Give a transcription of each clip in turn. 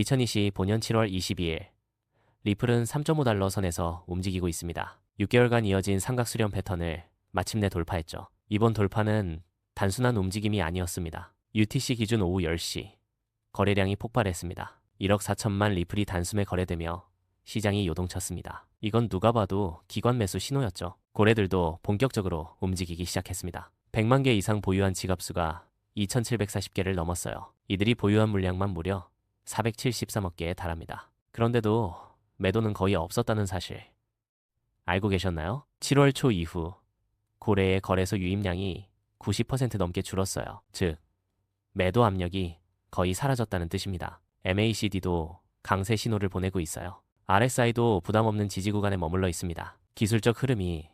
2025년 7월 22일 리플은 3.5달러 선에서 움직이고 있습니다. 6개월간 이어진 삼각 수렴 패턴을 마침내 돌파했죠. 이번 돌파는 단순한 움직임이 아니었습니다. UTC 기준 오후 10시 거래량이 폭발했습니다. 1억 4천만 리플이 단숨에 거래되며 시장이 요동쳤습니다. 이건 누가 봐도 기관 매수 신호였죠. 고래들도 본격적으로 움직이기 시작했습니다. 100만 개 이상 보유한 지갑수가 2,740개를 넘었어요. 이들이 보유한 물량만 무려 473억 개에 달합니다. 그런데도 매도는 거의 없었다는 사실 알고 계셨나요? 7월 초 이후 고래의 거래소 유입량이 90% 넘게 줄었어요. 즉, 매도 압력이 거의 사라졌다는 뜻입니다. MACD도 강세 신호를 보내고 있어요. RSI도 부담 없는 지지 구간에 머물러 있습니다. 기술적 흐름이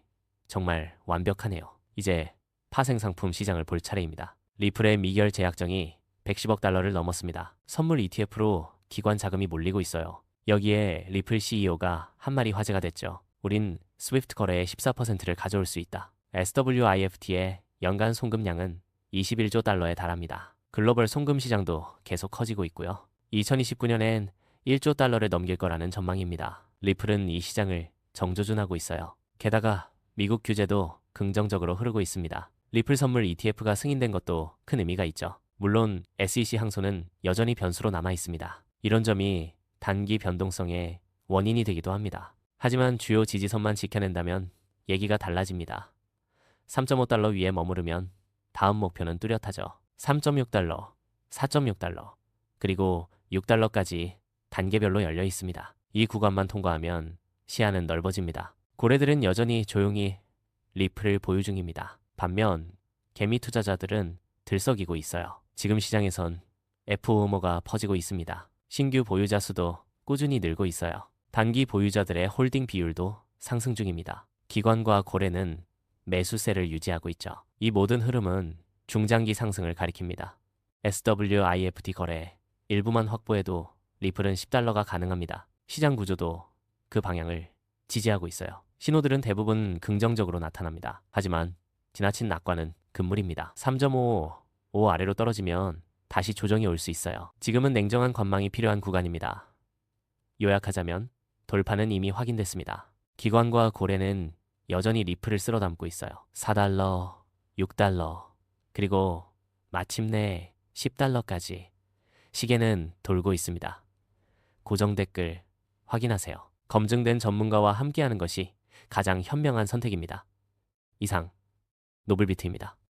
정말 완벽하네요. 이제 파생 상품 시장을 볼 차례입니다. 리플의 미결 제약정이 110억 달러를 넘었습니다. 선물 ETF로 기관 자금이 몰리고 있어요. 여기에 리플 CEO가 한 말이 화제가 됐죠. 우린 스위프트 거래의 14%를 가져올 수 있다. SWIFT의 연간 송금량은 21조 달러에 달합니다. 글로벌 송금 시장도 계속 커지고 있고요. 2029년엔 1조 달러를 넘길 거라는 전망입니다. 리플은 이 시장을 정조준하고 있어요. 게다가 미국 규제도 긍정적으로 흐르고 있습니다. 리플 선물 ETF가 승인된 것도 큰 의미가 있죠. 물론 SEC 항소는 여전히 변수로 남아 있습니다. 이런 점이 단기 변동성의 원인이 되기도 합니다. 하지만 주요 지지선만 지켜낸다면 얘기가 달라집니다. 3.5달러 위에 머무르면 다음 목표는 뚜렷하죠. 3.6달러, 4.6달러, 그리고 6달러까지 단계별로 열려 있습니다. 이 구간만 통과하면 시야는 넓어집니다. 고래들은 여전히 조용히 리플을 보유 중입니다. 반면 개미 투자자들은 들썩이고 있어요. 지금 시장에선 FOMO가 퍼지고 있습니다. 신규 보유자 수도 꾸준히 늘고 있어요. 단기 보유자들의 홀딩 비율도 상승 중입니다. 기관과 고래는 매수세를 유지하고 있죠. 이 모든 흐름은 중장기 상승을 가리킵니다. SWIFT 거래 일부만 확보해도 리플은 10달러가 가능합니다. 시장 구조도 그 방향을 지지하고 있어요. 신호들은 대부분 긍정적으로 나타납니다. 하지만 지나친 낙관은 금물입니다. 3.5, 5 아래로 떨어지면 다시 조정이 올 수 있어요. 지금은 냉정한 관망이 필요한 구간입니다. 요약하자면 돌파는 이미 확인됐습니다. 기관과 고래는 여전히 리플을 쓸어 담고 있어요. 4달러, 6달러, 그리고 마침내 10달러까지 시계는 돌고 있습니다. 고정 댓글 확인하세요. 검증된 전문가와 함께하는 것이 가장 현명한 선택입니다. 이상 노블비트입니다.